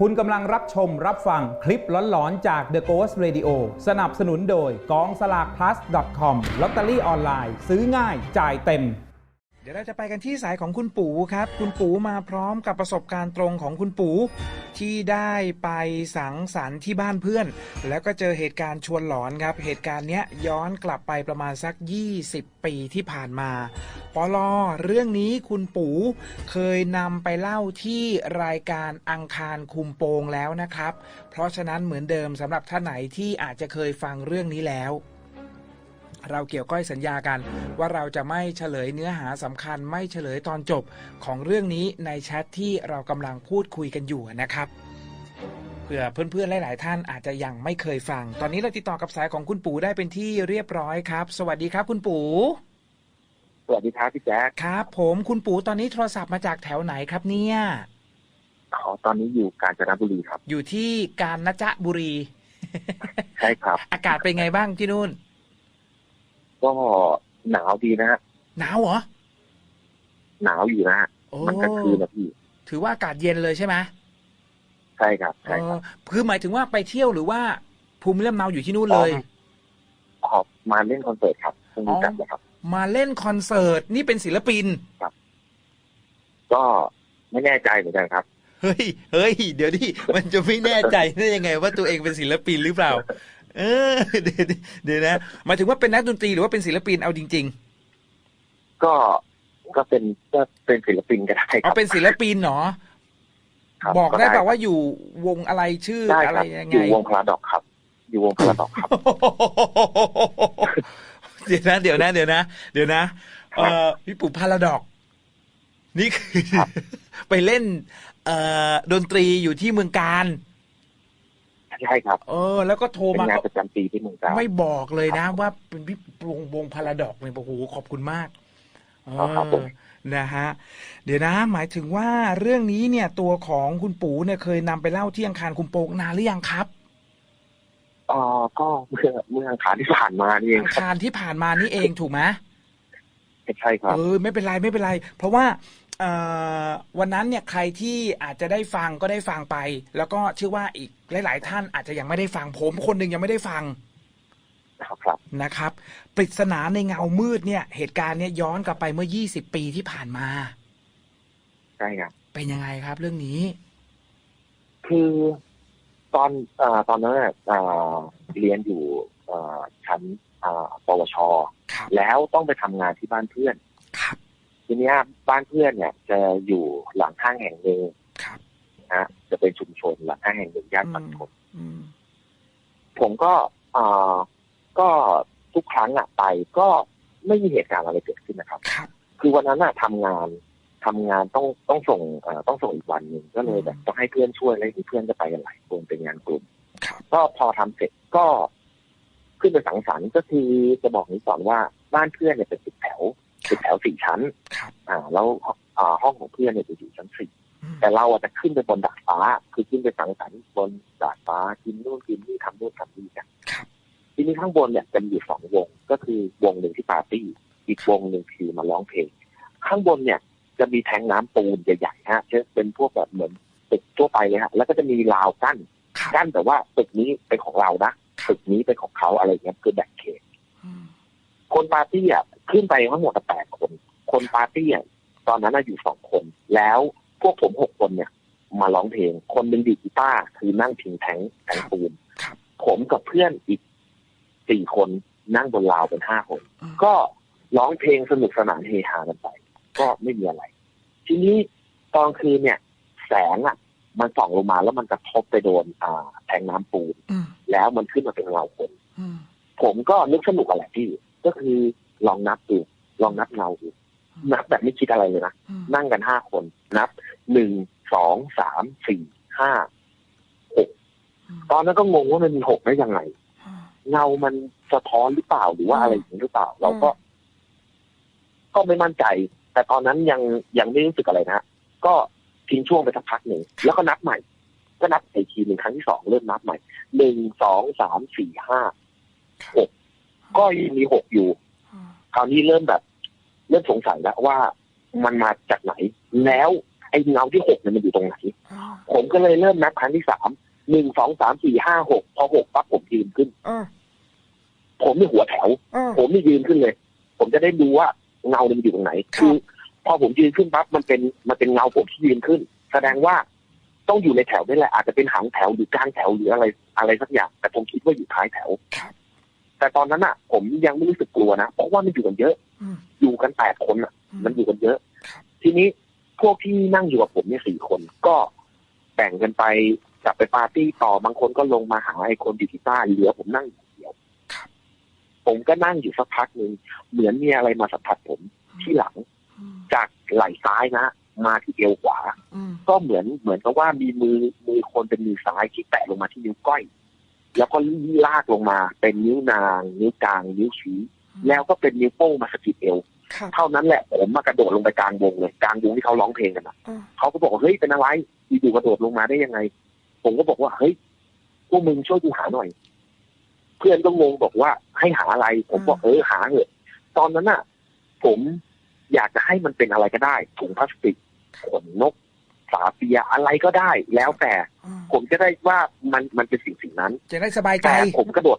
คุณกำลังรับชมรับฟังคลิปหลอนๆ จาก The Ghost Radio สนับสนุนโดยกองสลาก plus com ลอตเตอรี่ออนไลน์ ซื้อง่ายจ่ายเต็ม เดี๋ยวเราจะไปกันที่สายของคุณปู่ครับ คุณปู่มาพร้อมกับประสบการณ์ตรงของคุณปู่ที่ได้ไปสังสรรค์ที่บ้านเพื่อน แล้วก็เจอเหตุการณ์ชวนหลอนครับ เหตุการณ์เนี้ยย้อนกลับไปประมาณสัก 20 ปีที่ผ่านมาปลอเรื่องนี้คุณปู่เคยนำไปเล่าที่รายการอังคารคุมโปงแล้วนะครับ เพราะฉะนั้นเหมือนเดิมสำหรับท่านไหนที่อาจจะเคยฟังเรื่องนี้แล้ว เราเกี่ยวก้อยสัญญากัน ว่าเราจะไม่เฉลยเนื้อหาสำคัญ ไม่เฉลยตอนจบของเรื่องนี้ในแชทที่เรากำลังพูดคุยกันอยู่นะครับเผื่อเพื่อนๆหลาย ๆ ท่านอาจจะยังไม่เคยฟัง ตอนนี้เราติดต่อกับสายของคุณปู่ได้เป็นที่เรียบร้อยครับ สวัสดีครับคุณปู่สวัสดีครับพี่แจ๊คครับ ผมคุณปู่ตอนนี้โทรศัพท์มาจากแถวไหนครับเนี่ยขอตอนนี้อยู่กาญจนบุรีครับ อยู่ที่กาญจนบุรีใช่ครับ อากาศเป็นไงบ้างที่นู่น ก็หนาวดีนะฮะหนาวเหรอ หนาวอยู่นะฮะโอ้มันกลางคืนนะพี่ ถือว่าอากาศเย็นเลยใช่ไหมใช่ครับใช่เอครัอบคือหมายถึงว่าไปเที่ยวหรือว่า ภูมิลำเนาอยู่ที่นู่นเลยขอบมาเล่นคอนเสิร์ตครับเพิ่งรู้จักนะครับ มาเล่นคอนเสิร์ตนี่เป็นศิลปินก็ไม่แน่ใจเหมือนกันครับเฮ้ย เฮ้ย เดี๋ยวดิ มันจะไม่แน่ใจได้ยังไงว่าตัวเองเป็นศิลปินหรือเปล่า เออเดี๋ยวเดี๋ยวนะหมายถึงว่าเป็นนักดนตรีหรือว่าเป็นศิลปินเอาจริงก็ก็เป็นก็เป็นศิลปินก็ได้ๆคเอารับเป็นศิลปินเหรอครับบอกได้คแบรับว่าอยู่วงอะไรชื่อได้อะคไรรับยังอไง ยู่วงพลาดอกครับ อยู่วงพลาดอกครับ เดี๋ยวนะเดี๋ยวนะเดี๋ยวนะเดี๋ยวนะเอ่อพี่ปู่พาราดอก นี่คือ ครับ ไปเล่น เอ่อดนตรีอยู่ที่เมืองการ ใช่ครับ เออ แล้วก็โทรเป็นมางานก็ประจำปีที่เมืองกาญ ไม่บอกเลยนะ ว่าเป็นพี่วงวงพาราดอกเนี่ยโอ้โหขอบคุณมากเอครับผอมนะฮะเดี๋ยวนะหมายถึงว่าเรื่องนี้เนี่ยตัวของคุณปู่เนี่ยเคยนำไปเล่าที่อังคารคุมโปงนานหรือยังครับอ๋อก็เมื่อเมื่ออังคารที่ผ่านมานี่เองอังครับคารที่ผ่านมานี่เองถูกไหม ใช่ครับ เออไม่เป็นไรไม่เป็นไร เพราะว่าเอ่อ วันนั้นเนี่ยใครที่อาจจะได้ฟังก็ได้ฟังไป แล้วก็เชื่อว่าอีกหลาย ๆ ท่านอาจจะยังไม่ได้ฟังผมคนหนึ่งยังไม่ได้ฟังครับครับนะครับ ปริศนาในเงามืดเนี่ย เหตุการณ์เนี่ยย้อนกลับไปเมื่อ 20 ปีที่ผ่านมาใช่ครับเป็นยังไงครับ เรื่องนี้ คือตอนเอ่อตอนนั้นน่ะเอ่อเรียนอยู่เอ่อชั้นเอ่อปวชครับแล้วต้องไปทำงานที่บ้านเพื่อนครับ ทีเนี้ยบ้านเพื่อนเนี่ย จะอยู่หลังห้างแห่งหนึ่งครับนะฮะจะเป็นชุมชนหลังห้างแห่งหนึ่งย่านปากทนอืมผมก็เอ่อก็ทุกครั้งอะไปก็ไม่มีเหตุการณ์อะไรเกิดขึ้นนะครับครับคือวันนั้นอะทำงานทำงานต้องต้องส่งเอ่อต้องส่งอีกวันหนึ่งก็เลยแบบต้องให้เพื่อนช่วยแล้วมีเพื่อนจะไปกันหลายคนเป็นงานกลุ่มครับก็พอทำเสร็จก็ขึ้นไปสังสรรค์ก็คือจะบอกนี้ก่อนว่าบ้านเพื่อนเนี่ยเป็น ตึกแถวตึกแถวสี่ชั้นครับอ่า แล้วอ่าห้องของเพื่อนเนี่ยจะอยู่ชั้นสี่อืมแต่เราอะจะขึ้นไปบนดาดฟ้า คือขึ้นไปสังสรรค์บนดาดฟ้ากินนู่นกินนี่ทำนู่นทำนี่กันครับทีนี้ข้างบนเนี่ยจะมีอยู่สองวง ก็คือวงหนึ่งที่ปาร์ตี้ อีกวงหนึ่งคือมาร้องเพลง ข้างบนเนี่ยจะมีแทงน้ำปูนใหญ่ๆฮะจะเป็นพวกแบบเหมือนตึกทั่วไปเลยฮะ แล้วก็จะมีราวกั้นครับกั้นแต่ว่าตึกนี้เป็นของเรานะตึกนี้เป็นของเขาอะไรเงี้ยคือแบ่งเขตอืมคนปาร์ตี้อะ ขึ้นไปทั้งหมดแปดคน คนปาร์ตี้อะตอนนั้นน่ะอยู่สองคน แล้วพวกผมหกคนเนี่ย มาร้องเพลง คนหนึ่งดีดกีตาร์คือนั่งพิงแทงแทงปูนครับผมกับเพื่อนอีกสี่คนนั่งบนราวเป็นห้าคนอืมก็ร้องเพลงสนุกสนานเฮฮากันไป ก็ไม่มีอะไร ทีนี้ตอนคืนเนี่ย แสงอะ มันส่องลงมาแล้วมันกระทบไปโดน อ่าแทงน้ำปูนอืมแล้วมันขึ้นมาเป็นเงาคนอืมผมก็นึกสนุกอะไรพี่ ก็คือ ลองนับดูลองนับเงาดูนับแบบไม่คิดอะไรเลยนะอืมนั่งกันห้าคน นับหนึ่งสองสามสี่ห้าหกตอนนั้นก็งงว่ามันมีหกได้ยังไงเงามันสะท้อนหรือเปล่าหรือว่าอะไรอย่างนี้หรือเปล่า เราก็ ก็ไม่มั่นใจ แต่ตอนนั้นยังยังไม่รู้สึกอะไรนะก็ทิ้งช่วงไปสักพักหนึ่งแล้วก็นับใหม่ ก็นับอีกทีหนึ่งครั้งที่สองเริ่มนับใหม่หนึ่งสองสามสี่ห้าหกก็ยังมีหกอยู่อืม คราวนี้เริ่มแบบเริ่มสงสัยแล้วว่ามันมาจากไหน แล้วไอ้เงาที่หกเนี่ยมันอยู่ตรงไหนอ๋อผมก็เลยเริ่มนับครั้งที่สามหนึ่งสองสามสี่ห้าหกพอหกปั๊บผมยืนขึ้นอ่าผมนี่หัวแถวอ่าผมนี่ยืนขึ้นเลย ผมจะได้ดูว่าเงาเนี่ยมันอยู่ตรงไหนครับอพอผมยืนขึ้นปั๊บมันเป็นมันเป็นเงาผมที่ยืนขึ้น แสดงว่าต้องอยู่ในแถวนี่แหละอาจจะเป็นหางแถวหรือกลางแถวหรืออะไรอะไรสักอย่าง แต่ผมคิดว่าอยู่ท้ายแถวครับ แต่ตอนนั้นอะ ผมยังไม่รู้สึกกลัวนะเพราะว่ามันอยู่กันเยอะอืมอยู่กันแปดคนอะ มันอยู่กันเยอะครับทีนี้พวกที่นั่งอยู่กับผมเนี่ยสี่คนก็แบ่งกันไปกลับไปปาร์ตี้ต่อบางคนก็ลงมาหาไอ้คนดิจิต้าเหลือผมนั่งอยู่คนเดียวครับผมก็นั่งอยู่สักพักหนึ่งเหมือนมีอะไรมาสัมผัสผมที่หลังอืมจากไหล่ซ้ายนะมาที่เอวขวาอืมก็เหมือนเหมือนกับว่ามีมือมือคนเป็นมือซ้ายที่แตะลงมาที่นิ้วก้อย แล้วก็ลากลงมา เป็นนิ้วนาง นิ้วกลาง นิ้วชี้ แล้วก็เป็นนิ้วโป้งมาสะกิดเอวครับเท่านั้นแหละผมมากระโดดลงไปกลางวงเลยกลางวงที่เขาร้องเพลงกันนะอ่าเขาก็บอกว่าเฮ้ยเป็นอะไรอยู่ๆกระโดดลงมาได้ยังไง ผมก็บอกว่าเฮ้ยพวกมึงช่วยกูหาหน่อย เพื่อนก็งงบอกว่าให้หาอะไร ผมบอกเออหาเถอะตอนนั้นน่ะ ผมอยากจะให้มันเป็นอะไรก็ได้ถุงพลาสติกขนนก ฝาเปียอะไรก็ได้ แล้วแต่อ่าผมจะได้ว่ามันมันเป็นสิ่งสิ่งนั้น จะได้สบายใจแต่ผมกระโดด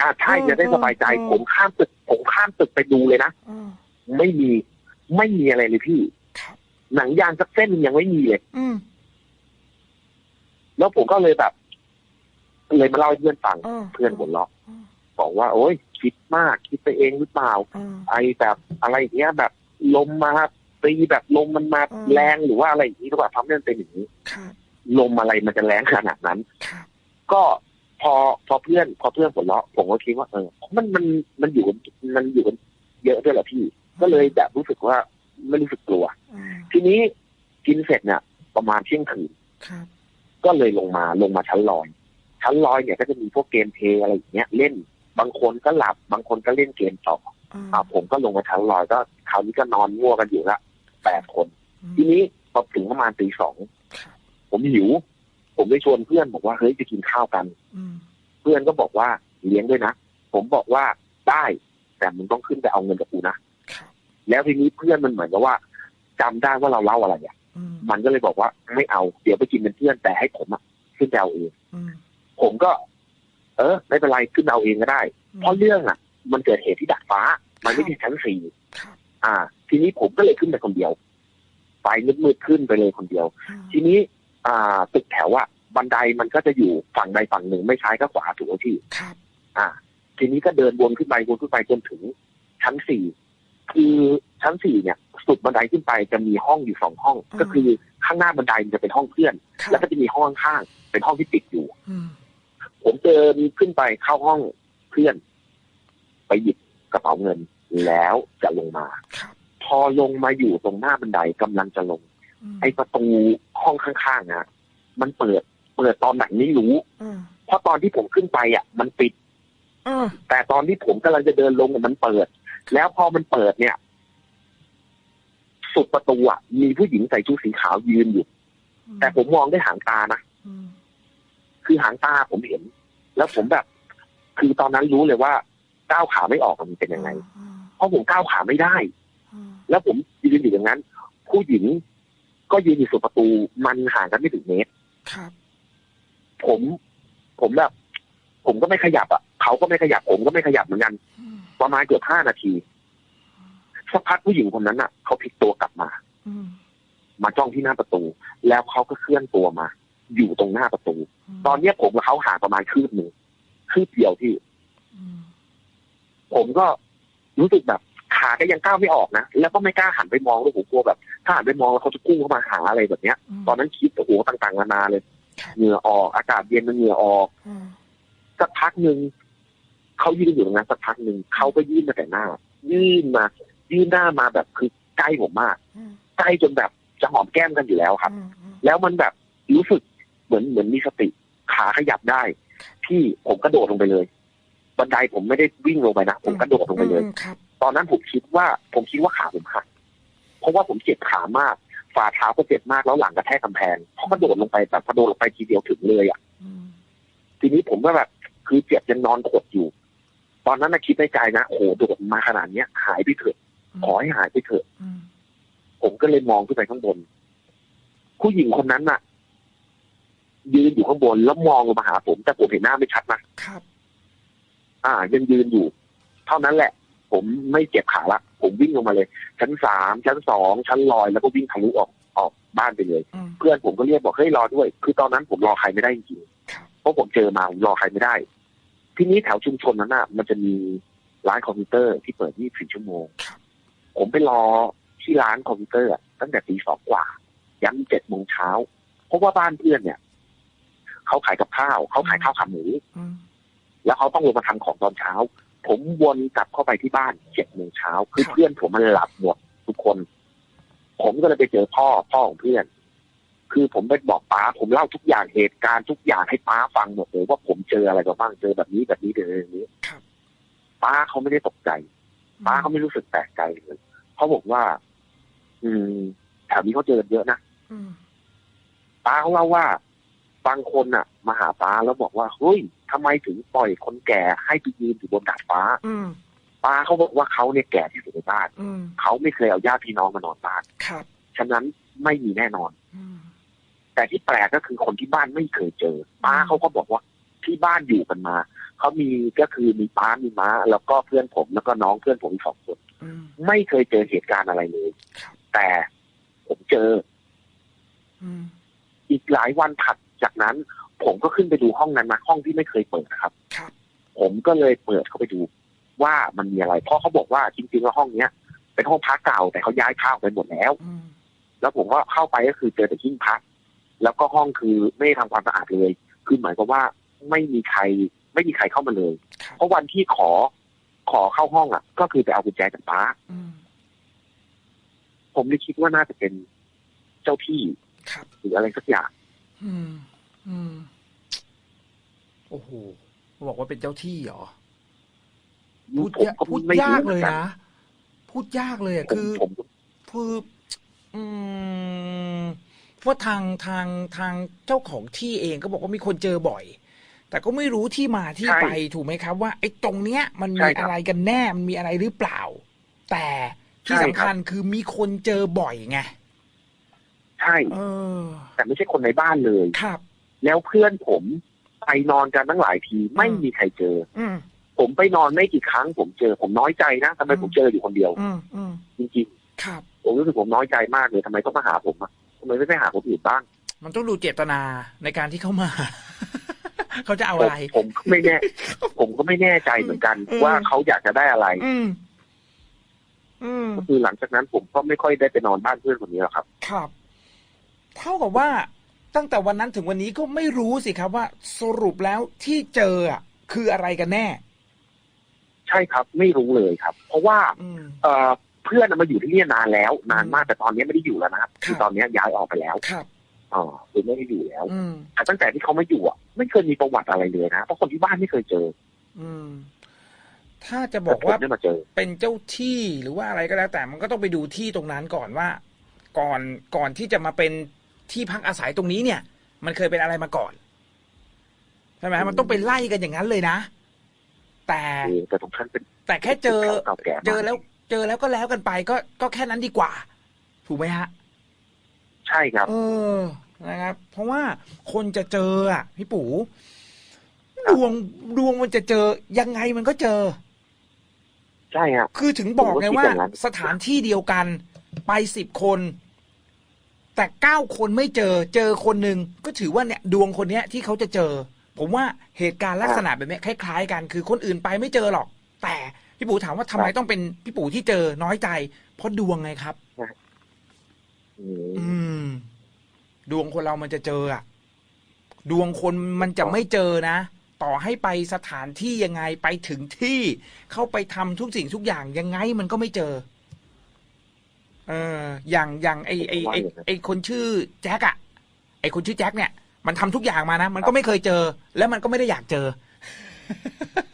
อ่าใช่อืมจะได้สบายใจอืมผมข้ามตึก ผมข้ามตึกไปดูเลยนะอ่าไม่มีไม่มีอะไรเลยพี่ครับหนังยางสักเส้นหนึ่งยังไม่มีเลยอืมแล้วผมก็เลยแบบ เลยมาเล่าให้เพื่อนฟังอ่าเพื่อนหัวเราะอืมบอกว่า โอ๊ยคิดมาก คิดไปเองหรือเปล่าอ่าไอแบบอะไรอย่างเงี้ยแบบลมมา ตีแบบลมมันมาอืมแรงหรือว่าอะไรอย่างนี้หรือเปล่าทำให้มันเป็นอย่างนี้ครับลมอะไรมันจะแรงขนาดนั้นครับก็พอพอเพื่อน พอเพื่อนหัวเราะผมก็คิดว่าเออมันมันมันอยู่กันมันอยู่กันเยอะด้วยแหละพี่ ก็เลยแบบรู้สึกว่าไม่รู้สึกกลัวอ่าทีนี้กินเสร็จเนี่ยประมาณเที่ยงคืนครับก็เลยลงมาลงมาชั้นลอย ชั้นลอยเนี่ยก็จะมีพวกเกมเพลย์อะไรอย่างเงี้ยเล่น บางคนก็หลับบางคนก็เล่นเกมต่ออ่าอ่าผมก็ลงมาชั้นลอยก็คราวนี้ก็นอนง่วงกันอยู่ละ แปดคน ทีนี้พอถึงประมาณตีสองครับผมหิว ผมได้ชวนเพื่อนบอกว่าเฮ้ยจะกินข้าวกันอืมเพื่อนก็บอกว่าเลี้ยงด้วยนะ ผมบอกว่าได้แต่มึงต้องขึ้นไปเอาเงินกับกูนะครับแล้วทีนี้เพื่อนมันเหมือนกับว่าจำได้ว่าเราเล่าอะไรอะอืมมันก็เลยบอกว่าไม่เอา เดี๋ยวไปกินเป็นเพื่อนแต่ให้ผมอะขึ้นไปเอาเองอืมผมก็ เออ ไม่เป็นไรขึ้นเอาเองก็ได้ เพราะเรื่องอะ มันเกิดเหตุที่ดาดฟ้า มันไม่ใช่ชั้นสี่ครับอ่า ทีนี้ผมก็เลยขึ้นไปคนเดียวไฟมืดๆขึ้นไปเลยคนเดียวอ่าทีนี้ อ่าตึกแถวอะบันไดมันก็จะอยู่ฝั่งใดฝั่งหนึ่งไม่ซ้ายก็ขวาถูกไหมพี่ครับ อ่า ทีนี้ก็เดินวนขึ้นไปวนขึ้นไปจนถึง ชั้นสี่คือชั้นสี่เนี่ย สุดบันไดขึ้นไปจะมีห้องอยู่สองห้อง ก็คือข้างหน้าบันไดมันจะเป็นห้องเพื่อนครัแล้บวก็จะมีห้องข้างๆเป็นห้องที่ติดอยู่อืมผมเดินขึ้นไปเข้าห้องเพื่อน ไปหยิบกระเป๋าเงินแล้วจะลงมาครับพ อลงมาอยู่ตรงหน้าบันไดกำลังจะลงมไอ้ประตูห้องข้างๆนะมันเปิด เปิดตอนไหนไม่รู้อ่าเพราะตอนที่ผมขึ้นไปอะ มันปิดอ่าแต่ตอนที่ผมกำลังจะเดินลงอะมันเปิด แล้วพอมันเปิดเนี่ย สุดประตูอะมีผู้หญิงใส่ชุดสีขาวยืนอยู่ แต่ผมมองด้วยหางตานะอืมคือหางตาผมเห็น แล้วผมแบบ คือตอนนั้นรู้เลยว่าก้าวขาไม่ออกมันเป็นยังไงอ่าเพราะผมก้าวขาไม่ได้อ่า แล้วผมยืนอยู่อย่างนั้น ผู้หญิงก็ยืนอยู่สุดประตูมันห่างกันไม่ถึงเมตรครับผมผมแบบผมก็ไม่ขยับอะเขาก็ไม่ขยับ ผมก็ไม่ขยับเหมือนกันอืมประมาณเกือบห้านาทีสักพักผู้หญิงคนนั้นอะเขาพลิกตัวกลับมาอืมมาจ้องที่หน้าประตู แล้วเขาก็เคลื่อนตัวมา อยู่ตรงหน้าประตู ตอนเนี้ยผมกับเขาห่างประมาณคืบหนึ่งคืบเดียวที่อืมผมก็รู้สึกแบบขา ก็ยังก้าวไม่ออกนะ แล้วก็ไม่กล้าหันไปมองด้วยผมกลัวแบบ ถ้าหันไปมองแล้วเขาจะกู้เข้ามาหาอะไรแบบเนี้ยมตอนนั้นคิดโอ้โหต่างๆนานาเลยครับเหงื่อออก อากาศเย็นมันเหงื่อออกอ่าสักพักหนึ่งเขายืนอยู่ตรงนั้นสักพักหนึ่งเขาก็ยื่นมาแต่หน้า ยื่นมา ยื่นหน้ามาแบบคือใกล้ผมมากอืมใกล้จนแบบจะหอมแก้มกันอยู่แล้วครับอืมอืมแล้วมันแบบรู้สึกเหมือนเหมือนมีสติขาขยับได้ พี่ผมกระโดดลงไปเลย บันไดผมไม่ได้วิ่งลงไปนะผมกระโดดลงไปเลยอืมครับ ตอนนั้นผมคิดว่าผมคิดว่าขาผมหักเพราะว่าผมเจ็บขามากฝ่าเท้าก็เจ็บมากแล้วหลังกระแทกกำแพงเพราะกระโดดลงไปแบบกระโดดลงไปทีเดียวถึงเลยอะอืมทีนี้ผมก็แบบคือเจ็บยังนอนขดอยู่ ตอนนั้นนะคิดในใจนะโอ้โหโดดมาขนาดเนี้ย หายไปเถอะขอให้หายไปเถอะอืมผมก็เลยมองขึ้นไปข้างบน ผู้หญิงคนนั้นน่ะ ยืนอยู่ข้างบนแล้วมองลงมาหาผม แต่ผมเห็นหน้าไม่ชัดนะครับ อ่า ยังยืนอยู่ เท่านั้นแหละ ผมไม่เจ็บขาละผมวิ่งลงมาเลย ชั้นสามชั้นสองชั้นลอยแล้วก็วิ่งทะลุออกออกบ้านไปเลยอืมเพื่อนผมก็เรียกบอกเฮ้ยรอด้วย คือตอนนั้นผมรอใครไม่ได้จริงครับๆเพราะผมเจอมาผมรอใครไม่ได้ ทีนี้แถวชุมชนนั้นน่ะ มันจะมีร้านคอมพิวเตอร์ที่เปิด 24 ชั่วโมงครับผมไปรอที่ร้านคอมพิวเตอร์อะตั้งแต่ตีสองกว่า ยันเจ็ดโมงเช้า เพราะว่าบ้านเพื่อนเนี่ย เขาขายกับข้าว เขาขายข้าวขาหมูอืมแล้วเขาต้องลงมาทำของตอนเช้า ผมวนกลับเข้าไปที่บ้านเจ็ดโมงเช้าคือครับเพื่อนผมมันหลับหมดทุกคน ผมก็เลยไปเจอพ่อพ่อของเพื่อน คือผมไปบอกป้า ผมเล่าทุกอย่างเหตุการณ์ทุกอย่างให้ป้าฟังหมดเลยว่าผมเจออะไรบ้างเจอแบบนี้แบบนี้เจอแบบนี้ครับป้าเขาไม่ได้ตกใจป้าเขาไม่รู้สึกแปลกใจเลยเขาบอกว่า อืมแถวนี้เขาเจอกันเยอะนะอืมป้าเขาเล่าว่า บางคนน่ะ มาหาป้าแล้วบอกว่าเฮ้ยทำไมถึงปล่อยคนแก่ให้ไปยืนอยู่บนดาดฟ้าอืมป้าเขาบอกว่าเขาเนี่ยแก่ที่สุดในบ้านอืมเขาไม่เคยเอาญาติพี่น้องมานอนบ้านครับฉะนั้นไม่มีแน่นอนอืมแต่ที่แปลกก็คือคนที่บ้านไม่เคยเจอ ป้าเขาก็บอกว่าที่บ้านอยู่กันมาเขามีก็คือมีป้ามีม้า แล้วก็เพื่อนผมแล้วก็น้องเพื่อนผมอีกสองคนอืมไม่เคยเจอเหตุการณ์อะไรเลยครับแต่ผมเจออืมอีกหลายวันถัด จากนั้นผมก็ขึ้นไปดูห้องนั้นนะห้องที่ไม่เคยเปิดนะครับ ครับ ผมก็เลยเปิดเข้าไปดูว่ามันมีอะไร เพราะเขาบอกว่าจริงๆแล้วห้องเนี้ยเป็นห้องพักเก่าแต่เขาย้ายข้าวไปหมดแล้วอืมแล้วผมก็เข้าไปก็คือเจอแต่หิ้งพัก แล้วก็ห้องคือไม่ได้ทำความสะอาดเลย คือหมายความว่าไม่มีใครไม่มีใครเข้ามาเลยครับเพราะวันที่ขอขอเข้าห้องอะ ก็คือไปเอากุญแจจากป้าอืมผมเลยคิดว่าน่าจะเป็นเจ้าที่ครับหรืออะไรสักอย่าง อืมอืม โอ้โหบอกว่าเป็นเจ้าที่เหรอ พูดผมยากก็พูดไม่ยากรู้หเลมืยอนกันนะ พูดยากเลยอะผมคือผมคืออืมว่าทางทางทางเจ้าของที่เองก็บอกว่ามีคนเจอบ่อย แต่ก็ไม่รู้ที่มาที่ไปถูกไหมครับ ว่าไอ้ตรงเนี้ย มันมีอะไรกันแน่มันมีอะไรหรือเปล่า แต่ที่สำคัญคือมีคนเจอบ่อยไงใช่เออแต่ไม่ใช่คนในบ้านเลยครับ แล้วเพื่อนผมไปนอนกันตั้งหลายทีไม่มีใครเจออืมผมไปนอนไม่กี่ครั้ง ผมเจอ ผมน้อยใจนะทำไมอืมผมเจออยู่คนเดียวอืมอืมจริงครับๆผมรู้สึกผมน้อยใจมากเลยทำไมต้องมาหาผมอะทำไมไม่ไปหาคนอื่นบ้าง มันต้องดูเจตนาในการที่เขามาเขาจะเอาผมอะไร ผมก็ไม่แน่ ผมก็ไม่แน่ใจเหมือนกันอืมว่าเขาอยากจะได้อะไรอืมอืมก็คือหลังจากนั้นผมก็ไม่ค่อยได้ไปนอนบ้านเพื่อนคนนี้หรอกครับ ครับ เท่ากับว่า ตั้งแต่วันนั้นถึงวันนี้ก็ไม่รู้สิครับว่าสรุปแล้วที่เจออะคืออะไรกันแน่ ใช่ครับ ไม่รู้เลยครับ เพราะว่าอืม เอ่อเพื่อนน่ะมาอยู่ที่นี่นานแล้ว นานมากแต่ตอนนี้ไม่ได้อยู่แล้วนะครับคือครับ ตอนนี้ย้ายออกไปแล้วครับ อ๋อคือไม่ได้อยู่แล้วอืม แต่ตั้งแต่ที่เขาไม่อยู่อะไม่เคยมีประวัติอะไรเลยนะเพราะคนที่บ้านไม่เคยเจออืม ถ้าจะบแต่อกผมว่าได้มาเจอ เป็นเจ้าที่หรือว่าอะไรก็แล้ว แต่มันก็ต้องไปดูที่ตรงนั้นก่อนว่า ก่อนก่อนที่จะมาเป็น ที่พักอาศัยตรงนี้เนี่ย มันเคยเป็นอะไรมาก่อนใช่ไหมอืมมันต้องไปไล่กันอย่างนั้นเลยนะ แต่เออแต่ตรงนั้นเป็นแต่แค่เจอเก่าแก่มากเจอแล้ว เจอแล้วก็แล้วกันไป ก็ก็แค่นั้นดีกว่า ถูกไหมฮะ ใช่ครับ เออนะครับ เพราะว่าคนจะเจออะพี่ปู่ดวงดวงมันจะเจอยังไงมันก็เจอ ใช่ฮะคือถึงบอกไงว่าผมก็คิดอย่างนั้นสถานที่เดียวกัน ไปสิบคน แต่เก้าคนไม่เจอเจอคนหนึ่งก็ถือว่าเนี่ยดวงคนเนี้ยที่เขาจะเจอ ผมว่าเหตุการณ์ลักษณะแบบเนี้ยคล้ายๆ กันคือคนอื่นไปไม่เจอหรอก แต่พี่ปู่ถามว่าทำไมต้องเป็นพี่ปู่ที่เจอน้อยใจ เพราะดวงไงครับอืมอืม ดวงคนเรามันจะเจออะดวงคนมันจะไม่เจอนะ ต่อให้ไปสถานที่ยังไงไปถึงที่ เข้าไปทำทุกสิ่งทุกอย่างยังไงมันก็ไม่เจอ เออ อย่างอย่างไอไอไอไอคนชื่อแจ็คอะไอคนชื่อแจ็คเนี่ยมันทำทุกอย่างมานะ มันก็ไม่เคยเจอ แล้วมันก็ไม่ได้อยากเจอ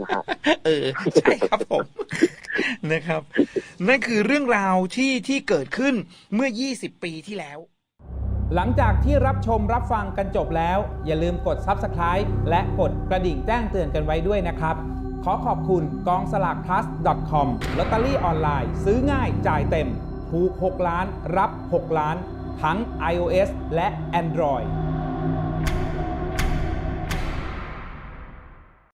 นะฮะเออใช่ครับผมนะครับ นั่นคือเรื่องราวที่ที่เกิดขึ้นเมื่อ 20 ปีที่แล้ว หลังจากที่รับชมรับฟังกันจบแล้ว อย่าลืมกด Subscribe และกดกระดิ่งแจ้งเตือนกันไว้ด้วยนะครับ ขอขอบคุณกองสลาก plus com ลอตเตอรี่ออนไลน์ ซื้อง่ายจ่ายเต็ม ถูก 6 ล้าน รับ 6 ล้าน ทั้ง iOS และ Android